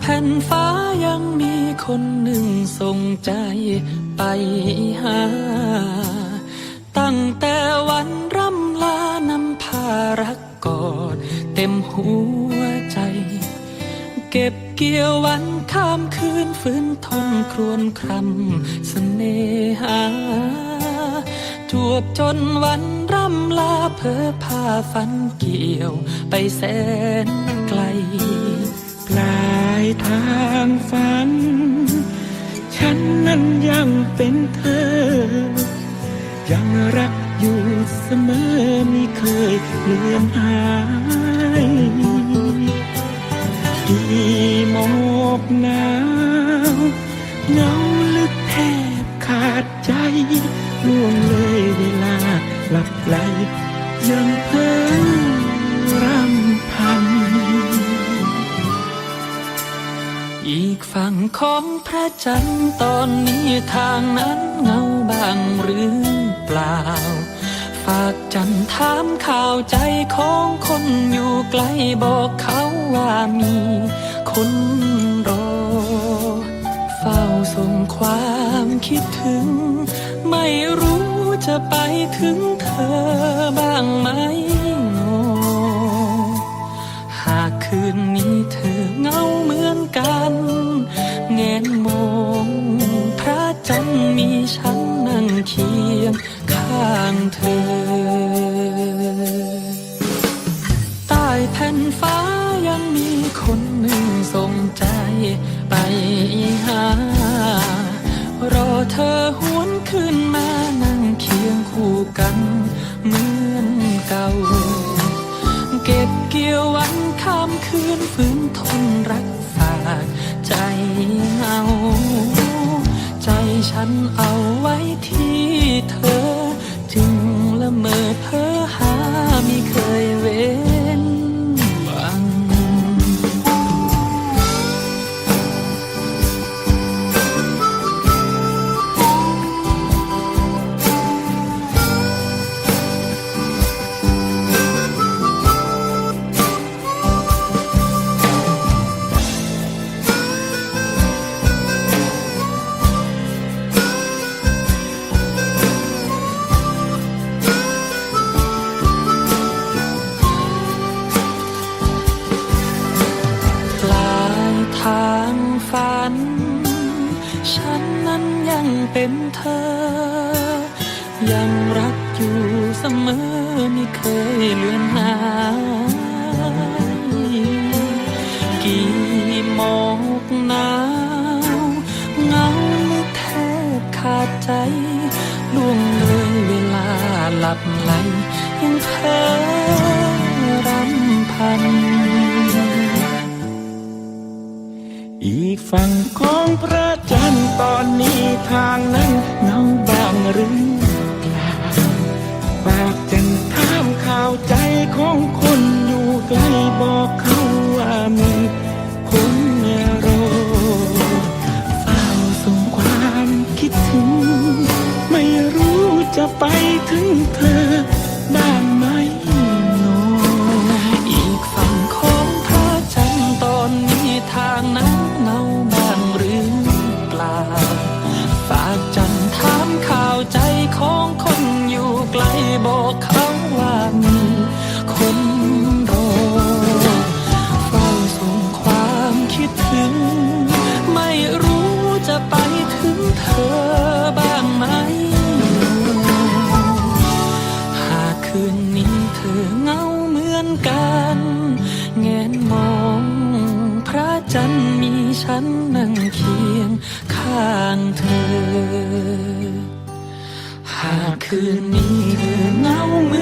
แผ่นฟ้ายังมีคนหนึ่งส่งใจไปหา ตั้งแต่วันร่ำลานำพารักกอดเต็มหัวใจ เก็บเกี่ยววันข้ามคืนฟื้นทนครวนครำเสน่หาจวบจนวันร่ำลาเพอพาฝันเกี่ยวไปแสน นั้นยังเป็นเธอ ยังรักอยู่เสมอไม่เคยเลือนหายกี่หมอกหนาวเงาลึกแทบขาดใจล่วงเลยเวลาหลับไหลยังเพ้อ อีกฝั่งของพระจันทร์ตอนนี้ทางนั้นเงาบางหรือเปล่า ฝากจันทร์ถามข่าวใจของคนอยู่ไกลบอกเขาว่ามีคนรอ เฝ้าส่งความคิดถึง ไม่รู้จะไปถึงเธอบ้างไหมโนหากคืนนี้เธอเงาเมือ กันแงนมองพระจันทร์มีฉันนั่งเคียงข้างเธอ ใต้แผ่นฟ้ายังมีคนหนึ่งส่งใจไปหา รอเธอหวนขึ้นมานั่งเคียงคู่กันเหมือนเก่า เก็บเกี่ยววันข้ามคืนฝืนทนรักฝาก ฉันเอาไว้ที่เธอ จึงละเมอเพ้อ เป็นเธอ ยังรักอยู่เสมอไม่เคยเลือนหายกี่หมอกหนาวเงาแทบขาดใจล่วงเลยเวลาหลับไหลยังเพ้อรำพัน อีกฝั่งของพระ ตอนนี้ทางนั้นเงาบางหรือเปล่าฝากจันถามข่าวใจของคนอยู่ไกลบอกเขาว่ามีคนรอเฝ้าส่งความคิดถึง ไม่รู้จะไปถึงเธอ บอกเขาว่ามีคนรอเฝ้าส่งความคิดถึง ไม่รู้จะไปถึงเธอบ้างไหม หากคืนนี้เธอเงาเหมือนกันแงนมองพระจันทร์มีฉันนั่งเคียงข้างเธอากคืนนี้เธอเหงาเหมือ